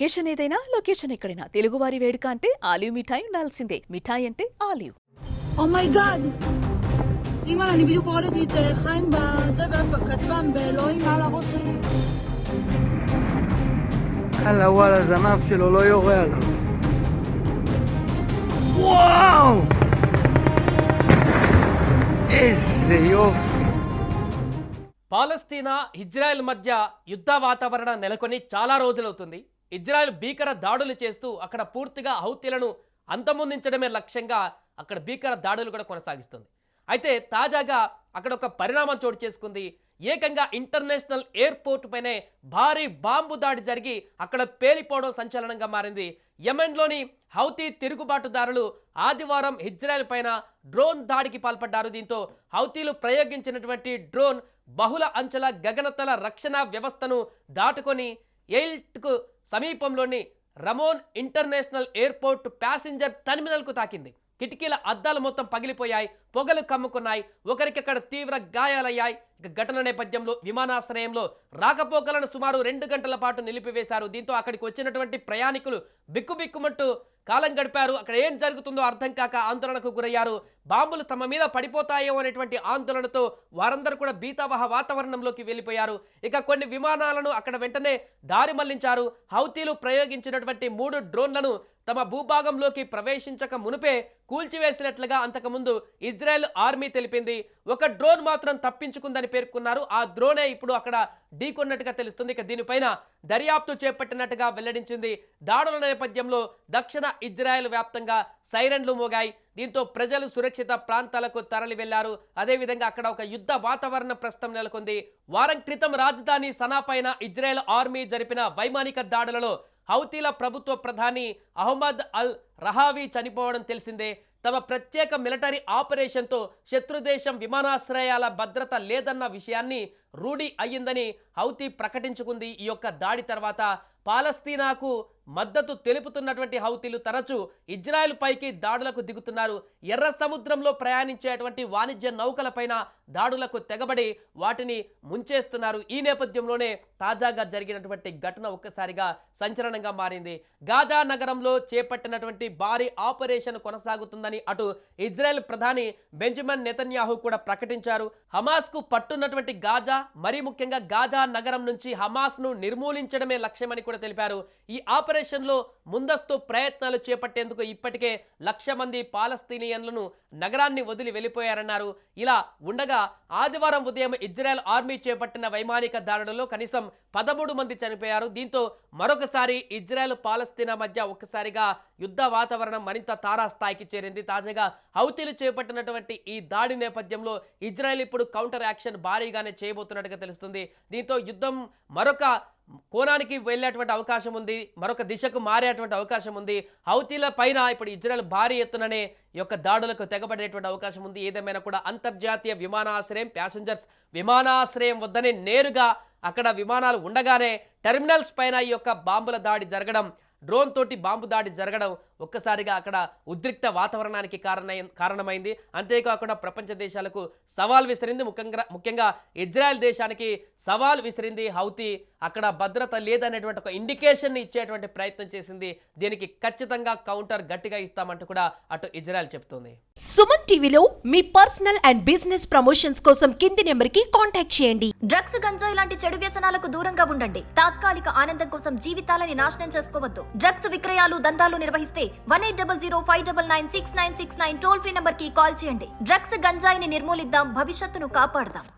Occasion ఏదైనా location ఎక్కడైనా తెలుగువారి వేడుక అంటే ఆలివ్ మిఠాయి ఉండాల్సిందే మిఠాయి అంటే ఆలివ్ אומייגאד! אמא, אני בדיוק הורדתי את אה, חיים בזה וכטב"ם באלוהים מעל הראש שלי. יאללה וואלה, זנב שלו לא יורה עליו. וואו! איזה יופי. పాలస్తీనా ఇజ్రాయెల్ మధ్య యుద్ధ వాతావరణం నెలకొని చాలా రోజులవుతుంది ఇజ్రాయెల్ భీకర దాడులు చేస్తూ అక్కడ పూర్తిగా హౌతీలను అంతమొందించడమే లక్ష్యంగా అక్కడ భీకర దాడులు కూడా కొనసాగిస్తుంది. అయితే తాజాగా అక్కడ ఒక పరిణామం చోటు చేసుకుంది. ఏకంగా ఇంటర్నేషనల్ ఎయిర్పోర్ట్ పైనే భారీ బాంబు దాడి జరిగి అక్కడ పేలిపోవడం సంచలనంగా మారింది. యెమెన్లోని హౌతీ తిరుగుబాటుదారులు ఆదివారం ఇజ్రాయెల్ పైన డ్రోన్ దాడికి పాల్పడ్డారు. దీంతో హౌతీలు ప్రయోగించినటువంటి డ్రోన్ బహుళ అంచెల గగనతల రక్షణ వ్యవస్థను దాటుకొని ఎయిల్ట్కు సమీపంలోని రమోన్ ఇంటర్నేషనల్ ఎయిర్పోర్ట్ ప్యాసింజర్ టెర్మినల్కు తాకింది. కిటికీల అద్దాలు మొత్తం పగిలిపోయాయి పొగలు కమ్ముకున్నాయి ఒకరికక్కడ తీవ్ర గాయాలయ్యాయి. ఇక ఘటన నేపథ్యంలో విమానాశ్రయంలో రాకపోకలను సుమారు రెండు గంటల పాటు నిలిపివేశారు. దీంతో అక్కడికి వచ్చినటువంటి ప్రయాణికులు బిక్కుబిక్కుమంటూ కాలం గడిపారు. అక్కడ ఏం జరుగుతుందో అర్థం కాక ఆందోళనకు గురయ్యారు. బాంబులు తమ మీద పడిపోతాయో అనేటువంటి ఆందోళనతో వారందరూ కూడా బీతావహ వాతావరణంలోకి వెళ్ళిపోయారు. ఇక కొన్ని విమానాలను అక్కడ వెంటనే దారి మళ్ళించారు. హౌతీలు ప్రయోగించినటువంటి మూడు డ్రోన్లను తమ భూభాగంలోకి ప్రవేశించక మునుపే కూల్చివేసినట్లుగా అంతకుముందు ఇజ్రాయెల్ ఆర్మీ తెలిపింది. ఒక డ్రోన్ మాత్రం తప్పించుకుందని పేర్కొన్నారు. ఆ డ్రోనే ఇప్పుడు అక్కడ ఢీకొన్నట్టుగా తెలుస్తుంది. ఇక దీనిపైన దర్యాప్తు చేపట్టినట్టుగా వెల్లడించింది. దాడుల నేపథ్యంలో దక్షిణ ఇజ్రాయెల్ వ్యాప్తంగా సైరన్లు మోగాయి. దీంతో ప్రజలు సురక్షిత ప్రాంతాలకు తరలి వెళ్ళారు అదేవిధంగా అక్కడ ఒక యుద్ధ వాతావరణ ప్రస్తుతం నెలకొంది. వారం క్రితం రాజధాని సనా పైన ఇజ్రాయెల్ ఆర్మీ జరిపిన వైమానిక దాడులలో హౌతీల ప్రభుత్వ ప్రధాని అహ్మద్ అల్ రహావీ చనిపోవడం తెలిసిందే. తమ ప్రత్యేక మిలిటరీ ఆపరేషన్తో శత్రుదేశం విమానాశ్రయాల భద్రత లేదన్న విషయాన్ని రూఢి అయ్యిందని హౌతీ ప్రకటించుకుంది ఈ యొక్క దాడి తర్వాత. పాలస్తీనాకు మద్దతు తెలుపుతున్నటువంటి హౌతీలు తరచూ ఇజ్రాయెల్ పైకి దాడులకు దిగుతున్నారు. ఎర్ర సముద్రంలో ప్రయాణించేటువంటి వాణిజ్య నౌకలపైన దాడులకు తెగబడి వాటిని ముంచేస్తున్నారు. ఈ నేపథ్యంలోనే తాజాగా జరిగినటువంటి ఘటన ఒక్కసారిగా సంచలనంగా మారింది. గాజా నగరంలో చేపట్టినటువంటి భారీ ఆపరేషన్ కొనసాగుతుందని అటు ఇజ్రాయెల్ ప్రధాని బెంజమిన్ నెతన్యాహు కూడా ప్రకటించారు. హమాస్కు పట్టున్నటువంటి గాజా మరీ ముఖ్యంగా గాజా నగరం నుంచి హమాస్ను నిర్మూలించడమే లక్ష్యమని కూడా తెలిపారు. ఈ ఆపరేషన్ ఆపరేషన్లో ముందస్తు ప్రయత్నాలు చేపట్టేందుకు ఇప్పటికే లక్ష మంది పాలస్తీనియన్లను నగరాన్ని వదిలి వెళ్ళిపోయారన్నారు. ఇలా ఉండగా ఆదివారం ఉదయం ఇజ్రాయెల్ ఆర్మీ చేపట్టిన వైమానిక దాడులలో కనీసం పదమూడు మంది చనిపోయారు. దీంతో మరొకసారి ఇజ్రాయెల్ పాలస్తీనా మధ్య ఒక్కసారిగా యుద్ధ వాతావరణం మరింత తారాస్థాయికి చేరింది. తాజాగా హౌతీలు చేపట్టినటువంటి ఈ దాడి నేపథ్యంలో ఇజ్రాయెల్ ఇప్పుడు కౌంటర్ యాక్షన్ భారీగానే చేయబోతున్నట్టుగా తెలుస్తుంది. దీంతో యుద్ధం మరొక కోణానికి వెళ్ళేటువంటి అవకాశం ఉంది మరొక దిశకు మారేటువంటి అవకాశం ఉంది. హౌతీల పైన ఇప్పుడు ఇజ్రాయెల్ భారీ ఎత్తుననే యొక్క దాడులకు తెగబడేటువంటి అవకాశం ఉంది. ఏదేమైనా కూడా అంతర్జాతీయ విమానాశ్రయం ప్యాసింజర్స్ విమానాశ్రయం వద్దనే నేరుగా అక్కడ విమానాలు ఉండగానే టెర్మినల్స్ పైన ఈ యొక్క బాంబుల దాడి జరగడం డ్రోన్ తోటి బాంబు దాడి జరగడం ఒక్కసారిగా అక్కడ ఉద్రిక్త వాతావరణానికి కారణమై కారణమైంది. అంతేకాకుండా ప్రపంచ దేశాలకు సవాల్ విసిరింది. ముఖ్యంగా ముఖ్యంగా ఇజ్రాయెల్ దేశానికి సవాల్ విసిరింది హౌతీ అక్కడ భద్రత లేదనేటువంటి ఒక ఇండికేషన్ ఇచ్చేటువంటి ప్రయత్నం చేసింది. దీనికి ఖచ్చితంగా కౌంటర్ గట్టిగా ఇస్తామంటూ కూడా అటు ఇజ్రాయెల్ చెప్తుంది. సుమన్ టీవీలో మీ పర్సనల్ అండ్ బిజినెస్ ప్రమోషన్స్ కోసం కింది నెంబర్కి కాంటాక్ట్ చేయండి. డ్రగ్స్ గంజాయి లాంటి చెడు వ్యసనాలకు దూరంగా ఉండండి. తాత్కాలిక ఆనందం కోసం జీవితాలని నాశనం చేసుకోవద్దు. డ్రగ్స్ విక్రయాలు దందాలు నిర్వహిస్తే one eight double zero five double nine six nine six nine toll free నంబర్కి కాల్ చేయండి. డ్రగ్స్ గంజాయిని నిర్మూలిద్దాం భవిష్యత్తును కాపాడదాం.